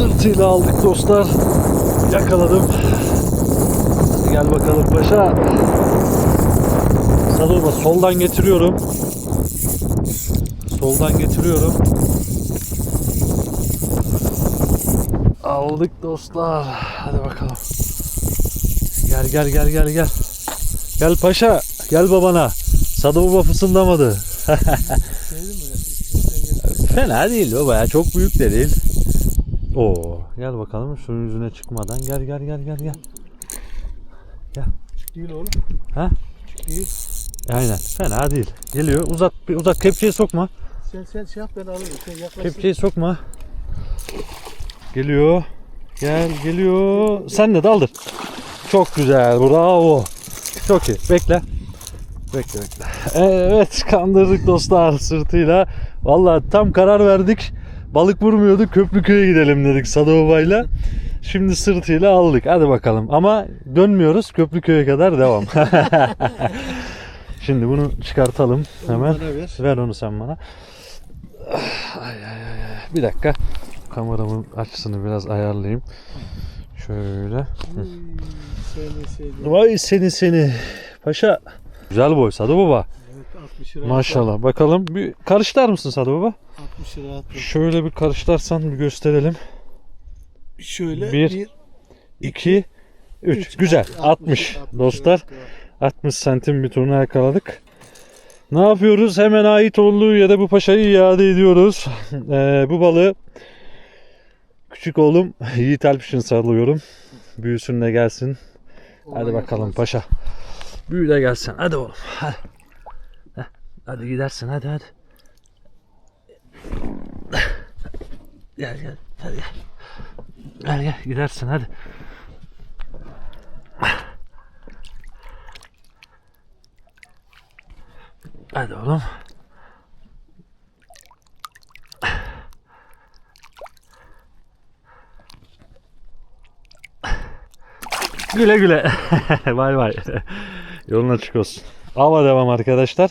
Sırtıyla aldık dostlar. Yakaladım. Hadi gel bakalım paşa. Sadurba soldan getiriyorum. Soldan getiriyorum. Aldık dostlar. Hadi bakalım. Gel gel gel gel gel. Gel paşa. Gel babana. Sadı baba fısıldamadı. Fena değil baba ya. Çok büyük de değil. Oo, gel bakalım suyun yüzüne çıkmadan. Gel gel gel gel gel. Küçük değil oğlum. Ha? Küçük değil. Aynen. Fena değil. Geliyor. Uzat bir uzat kepçeyi sokma. Sen sen şey yap ben alırım. Sen yaklaşsın. Kepçeyi sokma. Geliyor. Gel geliyor. Sen de daldır. Çok güzel. Bravo. Çok iyi. Bekle. Bekle bekle. Evet kandırdık dostlar sırtıyla. Vallahi tam karar verdik. Balık vurmuyorduk. Köprüköy'e gidelim dedik Sadova'yla. Şimdi sırtıyla aldık. Hadi bakalım. Ama dönmüyoruz. Köprüköy'e kadar devam. Şimdi bunu çıkartalım hemen. Ver. Ver onu sen bana. Ay ay ay ay. Bir dakika. Kameramın açısını biraz ayarlayayım. Şöyle. Uy, Seni sevdim. Vay seni seni. Paşa. Güzel boy Sadı Baba. Evet 60 lira. Maşallah. Bakalım bir karışlar mısın Sadı Baba? 60 lira attım. Şöyle bir karışlarsan bir gösterelim. Şöyle Bir, bir, 2 3. üç. Güzel. 60. 60 Dostlar evet. 60 santim bir turna yakaladık. Ne yapıyoruz? Hemen ait olduğu yere bu paşayı iade ediyoruz. Ee, bu balığı küçük oğlum Yiğit Alp için sarılıyorum. Büyüsün de gelsin. Hadi bakalım paşa. Büyü de gelsin. Hadi oğlum. Hadi. Hadi gidersin hadi hadi. Gel gel. Hadi gel. Gel gel gidersin hadi. Hadi oğlum. Güle güle. bay bay. Yolun açık olsun. Ava devam arkadaşlar.